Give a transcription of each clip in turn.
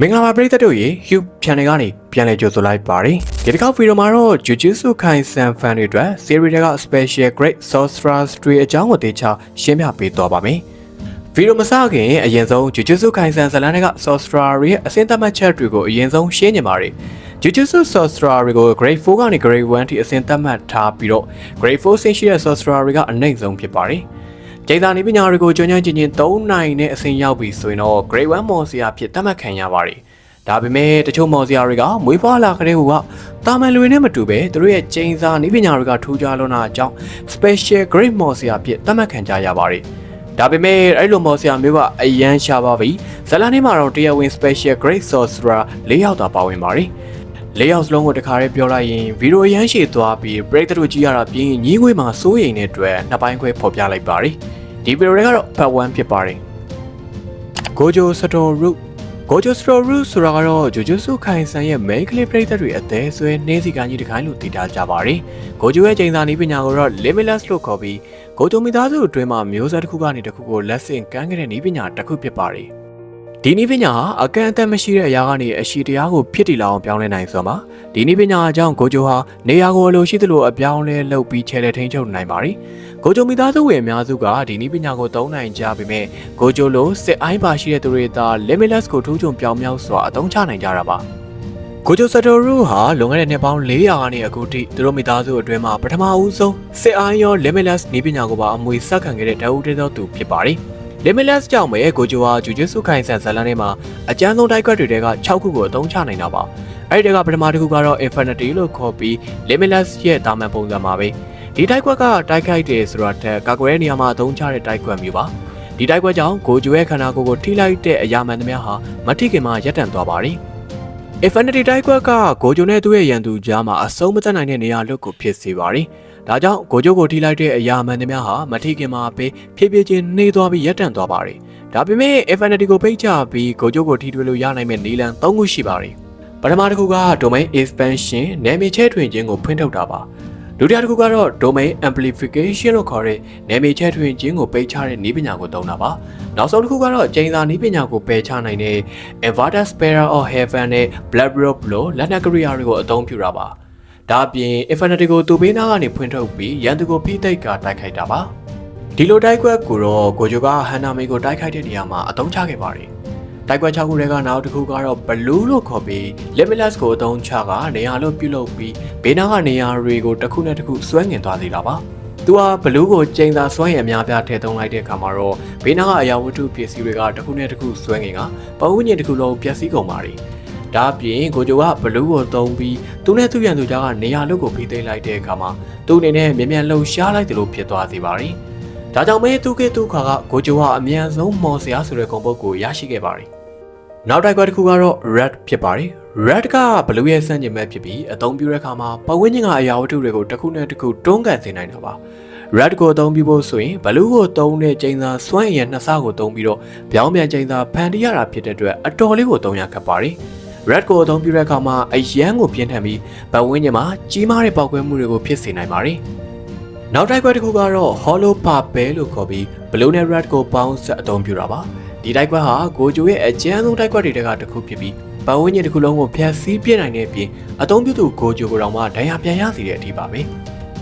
မင်္ဂလာပါပရိသတ်တို့ရေ Hugh Channel ကနေပြန်လည်ကြိုဆိုလိုက်ပါတယ်ဒီတစ်ခေါက်ဗီဒီယိုမှာတော့ Jujutsu Kaisen fan တွေအတွက် series တွေက special grade sorcerers တွေအကြောင်းကိုတေချာရှင်းပြပေးသွားပါမယ်ဗီဒီယိုမစခင်အရင်ဆုံး Jujutsu Kaisen ဇာတ်လမ်းတွေက sorcerer တွေရဲ့အဆင့်သတ်မှတ်ချက်တွေကိုအရင်ဆုံးရှင်းညင်ပါတယ် Jujutsu sorcerer တွေကို grade 4ကနေ grade 1ထိအဆင့်သတ်မှတ်ထားပြီးတော့ grade 4ဆင့်ရှိတဲ့ sorcerer တွေကအနှိမ့်ဆုံးဖြစ်ပါတယ် ကျိန်သာနေပညာတွေကိုကျွမ်းကျွမ်းကျင်ကျင်၃နိုင်နဲ့အဆင့်ရောက်ပြီဆိုရင်တော့ grade 1မော်စီယာဖြစ်သတ်မှတ်ခံရပါတယ်။ဒါပေမဲ့တချို့မော်စီယာတွေကမွေးဖွားလာကလေးကတာမန်လူတွေနဲ့မတူပဲသူတို့ရဲ့ကျိန်စာနေပညာတွေကထူးခြားလွန်းတာအကြောင်း special grade မော်စီယာဖြစ်သတ်မှတ်ခံကြရပါတယ်။ဒါပေမဲ့အဲ့လိုမော်စီယာမျိုးကအရန်ရှားပါပြီ။ဇလန်ထဲမှာတော့တရားဝင် special grade sorcerer ၄ယောက်သာပါဝင်ပါတယ်။လေးယောက်စလုံးကိုတခါတည်းပြောလိုက်ရင်ဗီဒီယိုရမ်းရှည်သွားပြီးပရိသတ်တို့ကြည့်ရတာပြင်းညီးငွေမှာစိုးရိမ်တဲ့အတွက်နှစ်ပိုင်းခွဲဖော်ပြလိုက်ပါတယ် ဒီဗီဒီယိုတွေကတော့ part 1ဖြစ်ပါတယ်ကိုဂျိုစတိုရုကိုဂျိုစတိုရုဆိုတာကတော့ဂျိုဂျိုဆုခိုင်ဆန်ရဲ့ main ကလေးပရိသတ်တွေအသေးဆွဲနှင်းစီကန်းကြီးတစ်ခိုင်းလို့တည်ထားကြပါတယ်ကိုဂျိုရဲ့ချိန်စာနီးပညာကိုတော့ limitless လို့ခေါ်ပြီးကိုဂျိုမိသားစုအတွင်းမှာမျိုးဆက်တစ်ခုကနေတစ်ခုကိုလက်ဆင့်ကမ်းခဲ့တဲ့နီးပညာတစ်ခုဖြစ်ပါတယ် ဒီနည်းပညာဟာအကန့်အသတ်မရှိတဲ့အရာကနေအရှိတရားကိုဖြစ်တည်လာအောင်ပြောင်းလဲနိုင်ဆိုမှာဒီနည်းပညာအကြောင်းကိုဂျိုဟာနေရာကိုအလိုရှိသလိုအပြောင်းလဲလုပ်ပြီးချဲလဲထိန်းချုပ်နိုင်ပါတယ်ကိုဂျိုမိသားစုဝင်အများစုကဒီနည်းပညာကိုသုံးနိုင်ကြပေမဲ့ကိုဂျိုလိုစစ်အိုင်းပါရှိတဲ့သူတွေသာ limitless ကိုထိုးချုံပြောင်းမြောက်စွာအသုံးချနိုင်ကြတာပါကိုဂျိုစတိုရူဟာလွန်ခဲ့တဲ့နှစ်ပေါင်း400ခန်းနဲ့အခုထိသူတို့မိသားစုအတွင်းမှာပထမဦးဆုံးစစ်အိုင်းရော limitless နည်းပညာကိုပါအမွေဆက်ခံခဲ့တဲ့တအူးတဲသောသူဖြစ်ပါတယ် Limitless ကြောင့်ပဲကိုဂျိုဟာဂျူဂျူဆုခိုင်ဆန်ဇလန်ထဲမှာအကျန်းဆုံးတိုက်ခွက်တွေက6ခုကိုအသုံးချနိုင်တာပါအဲ့ဒီတကပထမတစ်ခုကတော့ Infinity လို့ခေါ်ပြီး Limitless ရဲ့တာမန်ပုံစံပါပဲဒီတိုက်ခွက်ကတိုက်ခိုက်တယ်ဆိုတာတက်ကာကွယ်တဲ့နေရာမှာအသုံးချတဲ့တိုက်ခွက်မျိုးပါဒီတိုက်ခွက်ကြောင့်ကိုဂျိုရဲ့ခန္ဓာကိုယ်ကိုထိလိုက်တဲ့အရာမှန်သမျှဟာမထိခင်မှာရပ်တန့်သွားပါတယ် Infinity တိုက်ခွက်ကကိုဂျိုနဲ့သူ့ရဲ့ရန်သူကြားမှာအဆုံးမသက်နိုင်တဲ့နေရာလွတ်ကိုဖြစ်စေပါတယ်။ ဒါကြောင့်ကိုဂျိုကိုထိလိုက်တဲ့အရာမှန်သမျှဟာမထိခင်မှာပဲဖြည်းဖြည်းချင်းနှေးသွားပြီးရပ်တန့်သွားပါတယ်။ဒါပေမဲ့ Infinity ကိုဖိတ်ချပြီးကိုဂျိုကိုထိတွေ့လို့ရနိုင်မဲ့နည်းလမ်း၃ခုရှိပါတယ်။ပထမတစ်ခုက Domain Expansion နယ်မြေချဲ့ထွင်ခြင်းကိုဖွင့်ထုတ်တာပါ။ဒုတိယတစ်ခုကတော့ Domain Amplification လို့ခေါ်တဲ့နယ်မြေချဲ့ထွင်ခြင်းကိုပိတ်ချတဲ့နည်းပညာကိုသုံးတာပါ။နောက်ဆုံးတစ်ခုကတော့ကျိန်စာနည်းပညာကိုပယ်ချနိုင်တဲ့ Inverted Spiral of Heaven နဲ့ Blood Rope လို့လက်နက်ကရိယာတွေကိုအသုံးပြုတာပါ။ ဒါအပြင် Infinity ကိုသူ့ဘေးနားကနေဖွင့်ထုတ်ပြီးရန်သူကိုဖိသိပ်ကတိုက်ခိုက်တာပါ။ဒီလိုတိုက်ခွက်ကိုတော့ကိုဂျိုကဟန်နာမီကိုတိုက်ခိုက်တဲ့နေရာမှာအသုံးချခဲ့ပါတယ်။တိုက်ခွက်6ခုထဲကနောက်တစ်ခုကတော့ Blue လို့ခေါ်ပြီး Limitless ကိုအသုံးချကနေရာလို့ပြုလုပ်ပြီးဘေးနားကနေရာတွေကိုတစ်ခုနဲ့တစ်ခုဆွဲငင်သွားစေတာပါ။သူဟာဘလူးကိုကျိန်သာစွမ်းရည်အများပြားထည့်သုံးလိုက်တဲ့အခါမှာတော့ဘေးနားကအရာဝတ္ထုပစ္စည်းတွေကတစ်ခုနဲ့တစ်ခုဆွဲငင်ကပတ်ဝန်းကျင်တစ်ခုလုံးပျက်စီးကုန်ပါတယ်။ ဒါအပြင်ကိုဂျိုကဘလူးကိုသုံးပြီးသူနဲ့သူ့ရန်သူကြားကနေရာလုတ်ကိုဖိသိမ်းလိုက်တဲ့အခါမှာသူ့အနေနဲ့မြန်မြန်လှုပ်ရှားလိုက်တယ်လို့ဖြစ်သွားစေပါတယ်။ဒါကြောင့်မဲသူကေသူခါကကိုဂျိုဟာအမြန်ဆုံးမော်စရာဆိုတဲ့ဂုဏ်ပုတ်ကိုရရှိခဲ့ပါတယ်။နောက်တိုက်ကွက်တစ်ခုကတော့ red ဖြစ်ပါတယ်။ red ကဘလူးရဲ့စန့်ကျင်ဘက်ဖြစ်ပြီးအသုံးပြုတဲ့အခါမှာပတ်ဝန်းကျင်ကအရာဝတ္ထုတွေကိုတစ်ခုနဲ့တစ်ခုတွန်းကန်စေနိုင်တာပါ။ red ကိုအသုံးပြုဖို့ဆိုရင်ဘလူးကိုသုံးတဲ့ကျိန်စာစွမ်းအင်နှစ်ဆကိုသုံးပြီးတော့ပြောင်းပြန်ကျိန်စာဖန်တီးရတာဖြစ်တဲ့အတွက်အတော်လေးကိုသုံးရခက်ပါတယ်။ red ကိုအသုံးပြုတဲ့အခါမှာအရန်ကိုပြင်းထန်ပြီးပတ်ဝန်းကျင်မှာကြီးမားတဲ့ပေါက်ကွဲမှုတွေကိုဖြစ်စေနိုင်ပါတယ်။နောက်တိုက်ခွက်တစ်ခုကတော့ hollow purple လို့ခေါ်ပြီး blue နဲ့ red ကိုပေါင်းဆက်အသုံးပြုတာပါဒီတိုက်ခွက်ဟာကိုဂျိုရဲ့အကျန်းဆုံးတိုက်ခွက်တွေထဲကတစ်ခုဖြစ်ပြီးပတ်ဝန်းကျင်တစ်ခုလုံးကိုဖျက်ဆီးပြစ်နိုင်တဲ့အပြင်အသုံးပြုသူကိုဂျိုကိုတောင်မှဒဏ်ရာပြန်ရစေတဲ့အထိပါပဲ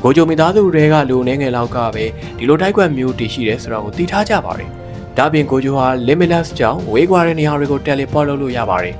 ကိုဂျိုမိသားစုတွေကလူနေငယ်လောက်ကပဲဒီလိုတိုက်ခွက်မျိုးတည်ရှိတယ်ဆိုတာကိုသိထားကြပါတယ်ဒါပြင်ကိုဂျိုဟာ limitless ကြောင့်ဝေးကွာတဲ့နေရာတွေကို teleport လုပ်လို့ရပါတယ်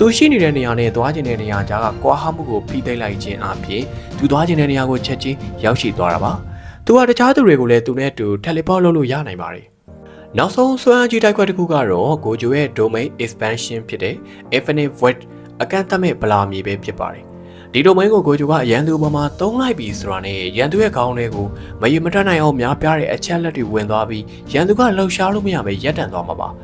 သူရှိနေတဲ့နေရာနဲ့သွားကျင်တဲ့နေရာကြားကကွာဟမှုကိုဖိသိမ်းလိုက်ခြင်းအပြင်သူသွားကျင်တဲ့နေရာကိုချက်ချင်းရောက်ရှိသွားတာပါ။သူဟာတခြားသူတွေကိုလည်းသူနဲ့အတူ teleport လုပ်လို့ရနိုင်ပါတယ်။နောက်ဆုံးစွမ်းအားကြီးတိုက်ခွက်တစ်ခုကတော့ကိုဂျိုရဲ့ domain expansion ဖြစ်တဲ့ infinite void အကန့်အသတ်မဲ့ဗလာမြေပဲဖြစ်ပါတယ်။ဒီ domain ကိုကိုဂျိုကရန်သူပေါ်မှာတုံးလိုက်ပြီဆိုတာနဲ့ရန်သူရဲ့ခေါင်းလေးကိုမယမတတ်နိုင်အောင်များပြားတဲ့အချက်လက်တွေဝင်သွားပြီးရန်သူကလှုပ်ရှားလို့မရပဲရပ်တန့်သွားမှာပါ။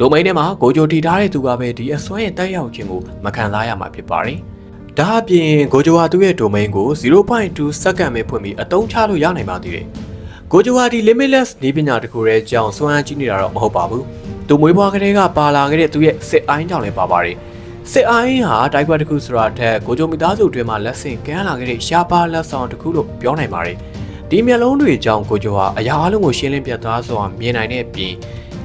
domain ထဲမှာကိုဂျိုတီထားတဲ့သူကပဲဒီအစွမ်းရဲ့တက်ရောက်ခြင်းကိုမခံစားရမှာဖြစ်ပါတယ်။ဒါအပြင်ကိုဂျိုဟာသူ့ရဲ့ domain ကို0.2စက္ကန့်ပဲဖွင့်ပြီးအသုံးချလို့ရနိုင်ပါသေးတယ်။ကိုဂျိုဟာဒီ limitless နည်းပညာတစ်ခုရဲ့ကြောင့်စွမ်းအားကြီးနေတာတော့မဟုတ်ပါဘူး။သူမွေးဖွားကလေးကပါလာခဲ့တဲ့သူရဲ့စစ်အိုင်းကြောင့်လည်းပါပါတယ်။စစ်အိုင်းဟာတိုက်ကွက်တစ်ခုဆိုတာထက်ကိုဂျိုမိသားစုအတွင်းမှာလက်ဆင့်ကမ်းလာခဲ့တဲ့ရှားပါလက်ဆောင်တစ်ခုလို့ပြောနိုင်ပါတယ်။ဒီမျက်လုံးတွေကြောင့်ကိုဂျိုဟာအရာအလုံးကိုရှင်းလင်းပြသသွားစွာမြင်နိုင်တဲ့အပြင်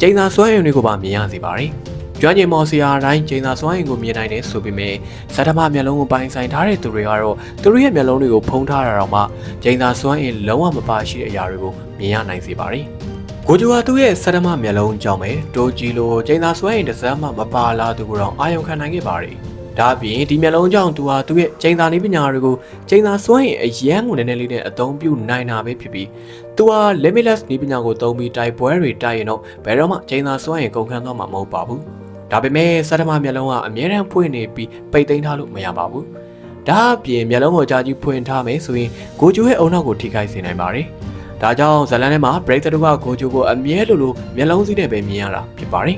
ကျိန်သာစွမ်းရည်တွေကိုပါမြင်ရစေပါတယ်။ကျွမ်းကျင်မော်စီယာတိုင်းကျင်းသာစွမ်းအင်ကိုမြင်နိုင်တယ်ဆိုပေမဲ့စတမမျက်လုံးကိုပိုင်ဆိုင်ထားတဲ့သူတွေကတော့သူတို့ရဲ့မျက်လုံးတွေကိုဖုံးထားတာတော့မှကျင်းသာစွမ်းအင်လုံးဝမပါရှိတဲ့အရာတွေကိုမြင်ရနိုင်စေပါတယ်။ကိုဂျူဟာသူ့ရဲ့စတမမျက်လုံးကြောင့်ပဲတိုဂျီလိုကျင်းသာစွမ်းအင်တစ်စမ်းမှမပါလာသူကိုတော့အာယုံခံနိုင်ခဲ့ပါတယ်။ ဒါအပြင်ဒီမျက်လုံးကြောင့်သူဟာသူ့ရဲ့ကျင်းသာနေပညာတွေကိုကျင်းသာစွမ်းအင်အရန်ကိုနည်းနည်းလေးနဲ့အသုံးပြုနိုင်တာပဲဖြစ်ပြီးသူဟာ limitless နေပညာကိုသုံးပြီးတိုက်ပွဲတွေတိုက်ရင်တော့ဘယ်တော့မှကျင်းသာစွမ်းအင်ကုန်ခန်းသွားမှာမဟုတ်ပါဘူး။ဒါပေမဲ့စတမမျက်လုံးကအမြဲတမ်းဖွင့်နေပြီးပိတ်သိမ်းထားလို့မရပါဘူး။ဒါအပြင်မျက်လုံးကိုကြာကြီးဖွင့်ထားမယ်ဆိုရင်ကိုဂျူရဲ့အုံနောက်ကိုထိခိုက်စေနိုင်ပါတယ်။ဒါကြောင့်ဇလန်ထဲမှာ break တူကကိုဂျူကိုအမြဲလိုလိုမျက်လုံးစည်းနဲ့ပဲမြင်ရတာဖြစ်ပါတယ်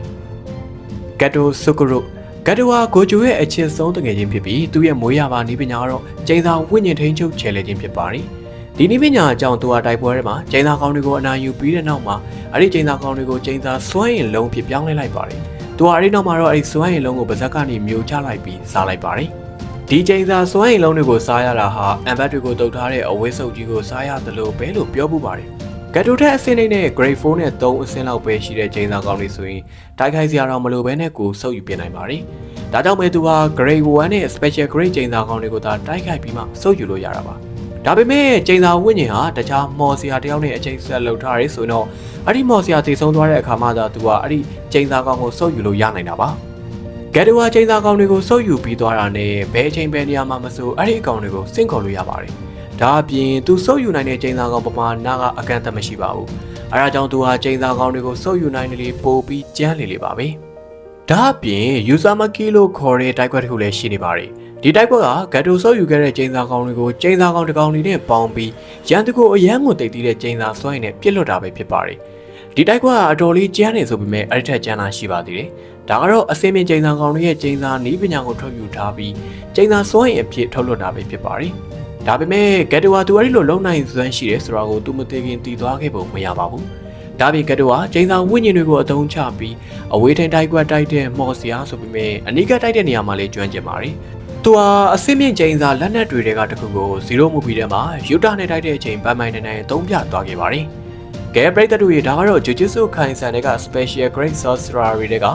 ။ Gato Sukuro ဂတ်တဝါကိုဂျိုရဲ့အချစ်ဆုံးတငယ်ချင်းဖြစ်ပြီးသူ့ရဲ့မွေးရပါနီးပညာကတော့ကျင်းသာဝိညာဉ်ထိန်ချုပ်ချဲလေချင်းဖြစ်ပါတယ်။ဒီနီးပညာအကြောင်းသူဟာတိုက်ပွဲထဲမှာကျင်းသာကောင်းတွေကိုအနာယူပြီးတဲ့နောက်မှာအဲ့ဒီကျင်းသာကောင်းတွေကိုကျင်းသာစွမ်းရင်လုံးဖြစ်ပြောင်းလဲလိုက်ပါတယ်။သူဟာအဲ့ဒီနောက်မှာတော့အဲ့ဒီစွမ်းရင်လုံးကိုပါဇက်ကနေမျိုးချလိုက်ပြီးစားလိုက်ပါတယ်။ဒီကျင်းသာစွမ်းရင်လုံးတွေကိုစားရတာဟာအမ်ဘတ်တွေကိုတုတ်ထားတဲ့အဝိစုပ်ကြီးကိုစားရတယ်လို့ပဲလို့ပြောပူပါတယ်။ ဂတ်တိုထက်အဆင့်လေးနဲ့ grade 4နဲ့3အဆင့်လောက်ပဲရှိတဲ့ချိန်သာကောင်းလေးဆိုရင်တိုက်ခိုက်စရာတော့မလိုဘဲနဲ့ကိုစုပ်ယူပြနိုင်ပါတယ်။ဒါကြောင့်ပဲသူဟာ grade 1နဲ့ special grade ချိန်သာကောင်းတွေကိုသာတိုက်ခိုက်ပြီးမှစုပ်ယူလို့ရတာပါ။ဒါပေမဲ့ချိန်သာဝိညာဉ်ဟာတခြားမော်စရာတယောက်နဲ့အချိန်ဆက်လုပ်ထားရဲဆိုတော့အဲ့ဒီမော်စရာတည်ဆုံးသွားတဲ့အခါမှသာသူဟာအဲ့ဒီချိန်သာကောင်းကိုစုပ်ယူလို့ရနိုင်တာပါ။ဂတ်တိုဟာချိန်သာကောင်းတွေကိုစုပ်ယူပြီးသွားတာနဲ့ဘယ်အချိန်ပဲနေရာမှာမဆိုအဲ့ဒီအကောင်တွေကိုစင့်ခေါ်လို့ရပါတယ်။ ဒါအပြင်သူစုပ်ယူနိုင်တဲ့ကျင်းသားကောင်ပမာဏကအကန့်အသတ်မရှိပါဘူး။အဲဒါကြောင့်သူဟာကျင်းသားကောင်တွေကိုစုပ်ယူနိုင်တယ်လေပို့ပြီးကြမ်းလေလေပါပဲ။ဒါအပြင်ယူဆာမကီလို့ခေါ်တဲ့တိုက်ခွက်တစ်ခုလည်းရှိနေပါတယ်။ဒီတိုက်ခွက်ကဂတ်တိုစုပ်ယူခဲ့တဲ့ကျင်းသားကောင်တွေကိုကျင်းသားကောင်တစ်ကောင်တွေနဲ့ပေါင်းပြီးရန်သူကိုအရန်ကိုတိတ်တီးတဲ့ကျင်းသားစွိုင်းနဲ့ပြစ်လွတ်တာပဲဖြစ်ပါတယ်။ဒီတိုက်ခွက်ကအတော်လေးကျန်းနေဆိုပေမဲ့အဲ့ဒီထက်ကျန်းလာရှိပါသေးတယ်။ဒါကတော့အစင်းမြင့်ကျင်းသားကောင်တွေရဲ့ကျင်းသားနီးပညာကိုထုတ်ယူထားပြီးကျင်းသားစွိုင်းအဖြစ်ထုတ်လွတ်တာပဲဖြစ်ပါတယ်။ ဒါပေမဲ့ဂက်တိုဝါသူအဲ့ဒီလိုလုံနိုင်စွမ်းရှိတယ်ဆိုတာကိုသူမသိခင်တည်သွားခဲ့ပုံမရပါဘူး။ဒါပြင်ဂက်တိုဝါကျင်းစာဝိညာဉ်တွေကိုအသုံးချပြီးအဝေးထိန်တိုက်ကွက်တိုက်တဲ့မော်စရာဆိုပေမဲ့အနီးကတိုက်တဲ့နေရာမှာလည်းကျွမ်းကျင်ပါတယ်။သူဟာအစစ်မြင့်ကျင်းစာလက်နက်တွေကတခုကို0မူပီထဲမှာယူတာနဲ့တိုက်တဲ့အချိန်ပန်းမိုင်းနေနဲ့သုံးပြသွားခဲ့ပါတယ်။ကဲပရိသတ်တို့ရေဒါကတော့ဂျူဂျစ်ဆုခိုင်ဆန်တွေက Special Great Sorcerer တွေက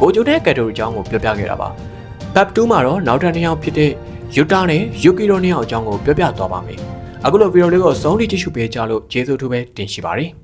ကိုဂျိုတဲ့ကက်တိုအကြောင်းကိုပြောပြခဲ့တာပါ။ Pep 2မှာတော့နောက်ထပ်တစ်ယောက်ဖြစ်တဲ့ ယူတာနဲ့ယူကီရိုနှစ်ယောက်အကြောင်းကိုပြောပြသွားပါမယ်။အခုလိုဗီဒီယိုလေးကိုဆုံးထိကြည့်ရှုပေးကြလို့ကျေးဇူးထူးပဲတင်ရှိပါတယ်။